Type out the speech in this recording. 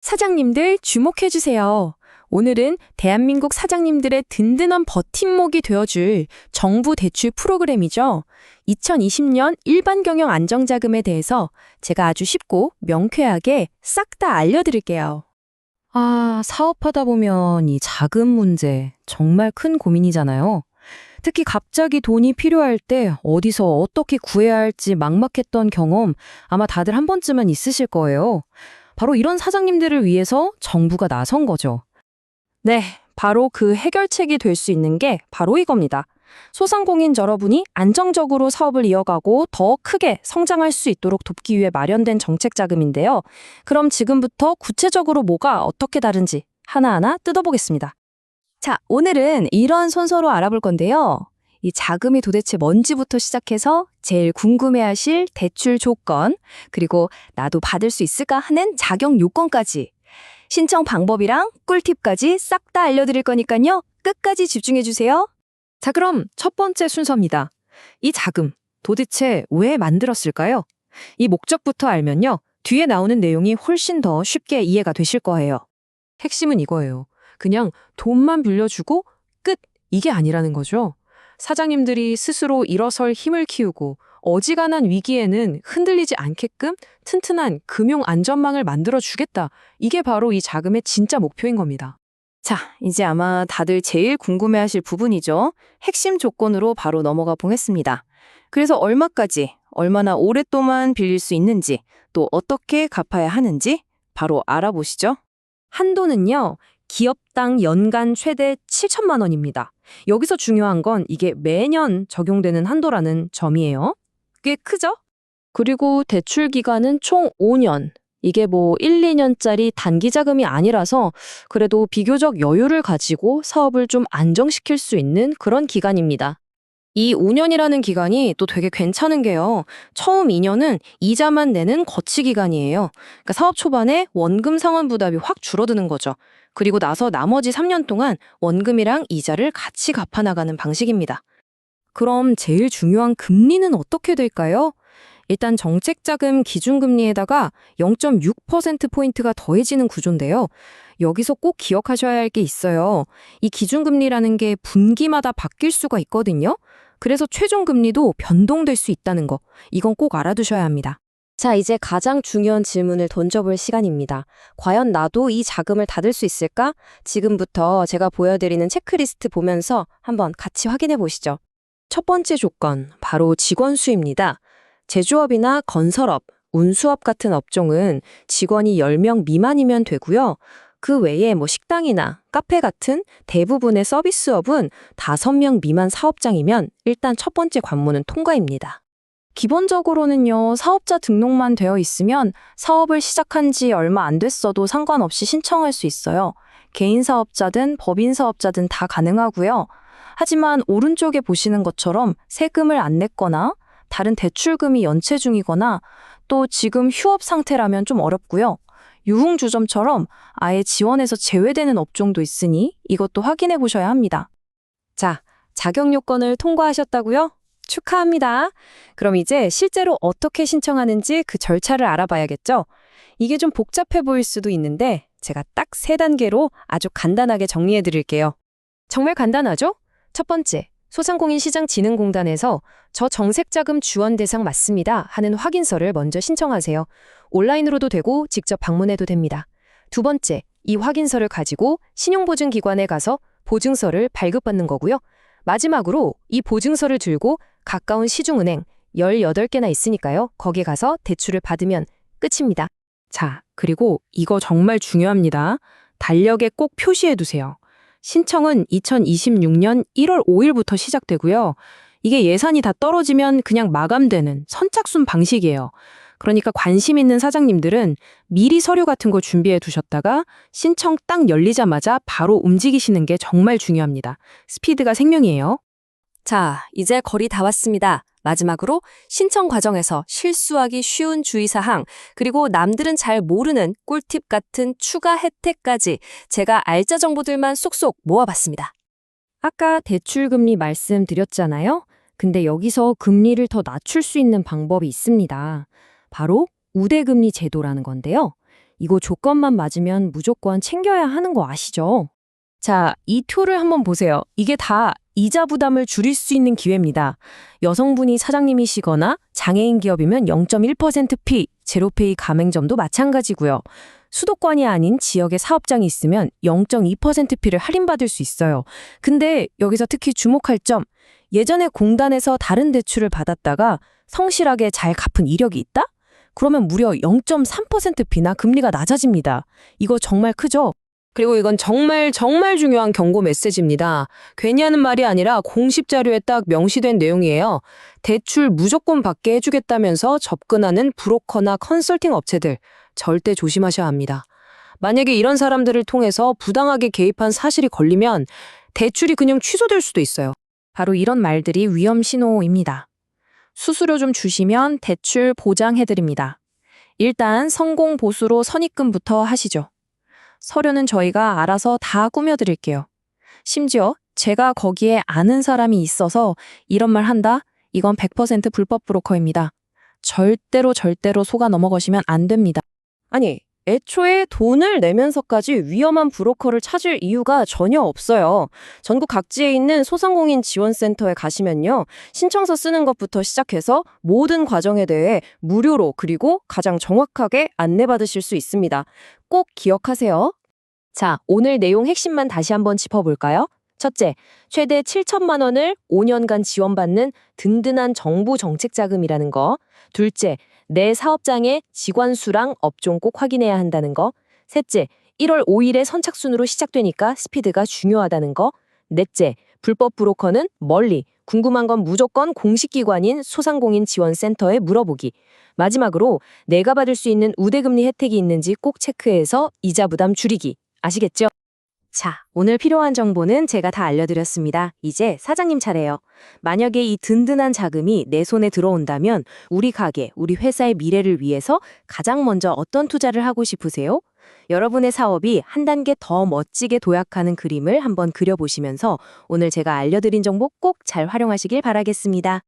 사장님들 주목해주세요. 오늘은 대한민국 사장님들의 든든한 버팀목이 되어줄 정부 대출 프로그램이죠. 2020년 일반 경영 안정자금에 대해서 제가 아주 쉽고 명쾌하게 싹 다 알려드릴게요. 아, 사업하다 보면 이 자금 문제 정말 큰 고민이잖아요. 특히 갑자기 돈이 필요할 때 어디서 어떻게 구해야 할지 막막했던 경험 아마 다들 한 번쯤은 있으실 거예요. 바로 이런 사장님들을 위해서 정부가 나선 거죠. 네, 바로 그 해결책이 될 수 있는 게 바로 이겁니다. 소상공인 여러분이 안정적으로 사업을 이어가고 더 크게 성장할 수 있도록 돕기 위해 마련된 정책 자금인데요. 그럼 지금부터 구체적으로 뭐가 어떻게 다른지 하나하나 뜯어보겠습니다. 자, 오늘은 이런 순서로 알아볼 건데요. 이 자금이 도대체 뭔지부터 시작해서 제일 궁금해하실 대출 조건, 그리고 나도 받을 수 있을까 하는 자격 요건까지 신청 방법이랑 꿀팁까지 싹 다 알려드릴 거니까요. 끝까지 집중해주세요. 자, 그럼 첫 번째 순서입니다. 이 자금 도대체 왜 만들었을까요? 이 목적부터 알면요. 뒤에 나오는 내용이 훨씬 더 쉽게 이해가 되실 거예요. 핵심은 이거예요. 그냥 돈만 빌려주고 끝! 이게 아니라는 거죠. 사장님들이 스스로 일어설 힘을 키우고 어지간한 위기에는 흔들리지 않게끔 튼튼한 금융 안전망을 만들어 주겠다. 이게 바로 이 자금의 진짜 목표인 겁니다. 자, 이제 아마 다들 제일 궁금해하실 부분이죠. 핵심 조건으로 바로 넘어가 보겠습니다. 그래서 얼마까지, 얼마나 오랫동안 빌릴 수 있는지, 또 어떻게 갚아야 하는지 바로 알아보시죠. 한도는요, 기업당 연간 최대 7천만 원입니다. 여기서 중요한 건 이게 매년 적용되는 한도라는 점이에요. 꽤 크죠? 그리고 대출 기간은 총 5년. 이게 뭐 1, 2년짜리 단기 자금이 아니라서 그래도 비교적 여유를 가지고 사업을 좀 안정시킬 수 있는 그런 기간입니다. 이 5년이라는 기간이 또 되게 괜찮은 게요. 처음 2년은 이자만 내는 거치 기간이에요. 그러니까 사업 초반에 원금 상환 부담이 확 줄어드는 거죠. 그리고 나서 나머지 3년 동안 원금이랑 이자를 같이 갚아 나가는 방식입니다. 그럼 제일 중요한 금리는 어떻게 될까요? 일단 정책자금 기준금리에다가 0.6%포인트가 더해지는 구조인데요. 여기서 꼭 기억하셔야 할 게 있어요. 이 기준금리라는 게 분기마다 바뀔 수가 있거든요. 그래서 최종 금리도 변동될 수 있다는 거. 이건 꼭 알아두셔야 합니다. 자, 이제 가장 중요한 질문을 던져볼 시간입니다. 과연 나도 이 자금을 받을 수 있을까? 지금부터 제가 보여드리는 체크리스트 보면서 한번 같이 확인해 보시죠. 첫 번째 조건, 바로 직원 수입니다. 제조업이나 건설업, 운수업 같은 업종은 직원이 10명 미만이면 되고요. 그 외에 뭐 식당이나 카페 같은 대부분의 서비스업은 5명 미만 사업장이면 일단 첫 번째 관문은 통과입니다. 기본적으로는요, 사업자 등록만 되어 있으면 사업을 시작한 지 얼마 안 됐어도 상관없이 신청할 수 있어요. 개인 사업자든 법인 사업자든 다 가능하고요. 하지만 오른쪽에 보시는 것처럼 세금을 안 냈거나 다른 대출금이 연체 중이거나 또 지금 휴업 상태라면 좀 어렵고요. 유흥주점처럼 아예 지원에서 제외되는 업종도 있으니 이것도 확인해 보셔야 합니다. 자, 자격 요건을 통과하셨다고요? 축하합니다. 그럼 이제 실제로 어떻게 신청하는지 그 절차를 알아봐야겠죠? 이게 좀 복잡해 보일 수도 있는데 제가 딱 세 단계로 아주 간단하게 정리해 드릴게요. 정말 간단하죠? 첫 번째, 소상공인시장진흥공단에서 저 정색자금 지원 대상 맞습니다 하는 확인서를 먼저 신청하세요. 온라인으로도 되고 직접 방문해도 됩니다. 두 번째, 이 확인서를 가지고 신용보증기관에 가서 보증서를 발급받는 거고요. 마지막으로 이 보증서를 들고 가까운 시중은행 18개나 있으니까요. 거기 가서 대출을 받으면 끝입니다. 자, 그리고 이거 정말 중요합니다. 달력에 꼭 표시해 두세요. 신청은 2026년 1월 5일부터 시작되고요. 이게 예산이 다 떨어지면 그냥 마감되는 선착순 방식이에요. 그러니까 관심 있는 사장님들은 미리 서류 같은 거 준비해 두셨다가 신청 딱 열리자마자 바로 움직이시는 게 정말 중요합니다. 스피드가 생명이에요. 자, 이제 거의 다 왔습니다. 마지막으로 신청 과정에서 실수하기 쉬운 주의사항, 그리고 남들은 잘 모르는 꿀팁 같은 추가 혜택까지 제가 알짜 정보들만 쏙쏙 모아봤습니다. 아까 대출금리 말씀드렸잖아요. 근데 여기서 금리를 더 낮출 수 있는 방법이 있습니다. 바로 우대금리 제도라는 건데요. 이거 조건만 맞으면 무조건 챙겨야 하는 거 아시죠? 자, 이 표를 한번 보세요. 이게 다 이자 부담을 줄일 수 있는 기회입니다. 여성분이 사장님이시거나 장애인 기업이면 0.1%피, 제로페이 가맹점도 마찬가지고요. 수도권이 아닌 지역에 사업장이 있으면 0.2%피를 할인받을 수 있어요. 근데 여기서 특히 주목할 점, 예전에 공단에서 다른 대출을 받았다가 성실하게 잘 갚은 이력이 있다? 그러면 무려 0.3%비나 금리가 낮아집니다. 이거 정말 크죠? 그리고 이건 정말 정말 중요한 경고 메시지입니다. 괜히 하는 말이 아니라 공식 자료에 딱 명시된 내용이에요. 대출 무조건 받게 해주겠다면서 접근하는 브로커나 컨설팅 업체들 절대 조심하셔야 합니다. 만약에 이런 사람들을 통해서 부당하게 개입한 사실이 걸리면 대출이 그냥 취소될 수도 있어요. 바로 이런 말들이 위험 신호입니다. 수수료 좀 주시면 대출 보장해드립니다. 일단 성공 보수로 선입금부터 하시죠. 서류는 저희가 알아서 다 꾸며드릴게요. 심지어 제가 거기에 아는 사람이 있어서 이런 말 한다? 이건 100% 불법 브로커입니다. 절대로 절대로 속아 넘어가시면 안 됩니다. 아니, 애초에 돈을 내면서까지 위험한 브로커를 찾을 이유가 전혀 없어요. 전국 각지에 있는 소상공인 지원센터에 가시면요. 신청서 쓰는 것부터 시작해서 모든 과정에 대해 무료로 그리고 가장 정확하게 안내받으실 수 있습니다. 꼭 기억하세요. 자, 오늘 내용 핵심만 다시 한번 짚어볼까요? 첫째, 최대 7천만 원을 5년간 지원받는 든든한 정부 정책 자금이라는 거. 둘째, 내 사업장의 직원 수랑 업종 꼭 확인해야 한다는 거. 셋째, 1월 5일에 선착순으로 시작되니까 스피드가 중요하다는 거. 넷째, 불법 브로커는 멀리, 궁금한 건 무조건 공식 기관인 소상공인 지원센터에 물어보기. 마지막으로 내가 받을 수 있는 우대금리 혜택이 있는지 꼭 체크해서 이자 부담 줄이기. 아시겠죠? 자, 오늘 필요한 정보는 제가 다 알려드렸습니다. 이제 사장님 차례예요. 만약에 이 든든한 자금이 내 손에 들어온다면 우리 가게, 우리 회사의 미래를 위해서 가장 먼저 어떤 투자를 하고 싶으세요? 여러분의 사업이 한 단계 더 멋지게 도약하는 그림을 한번 그려보시면서 오늘 제가 알려드린 정보 꼭 잘 활용하시길 바라겠습니다.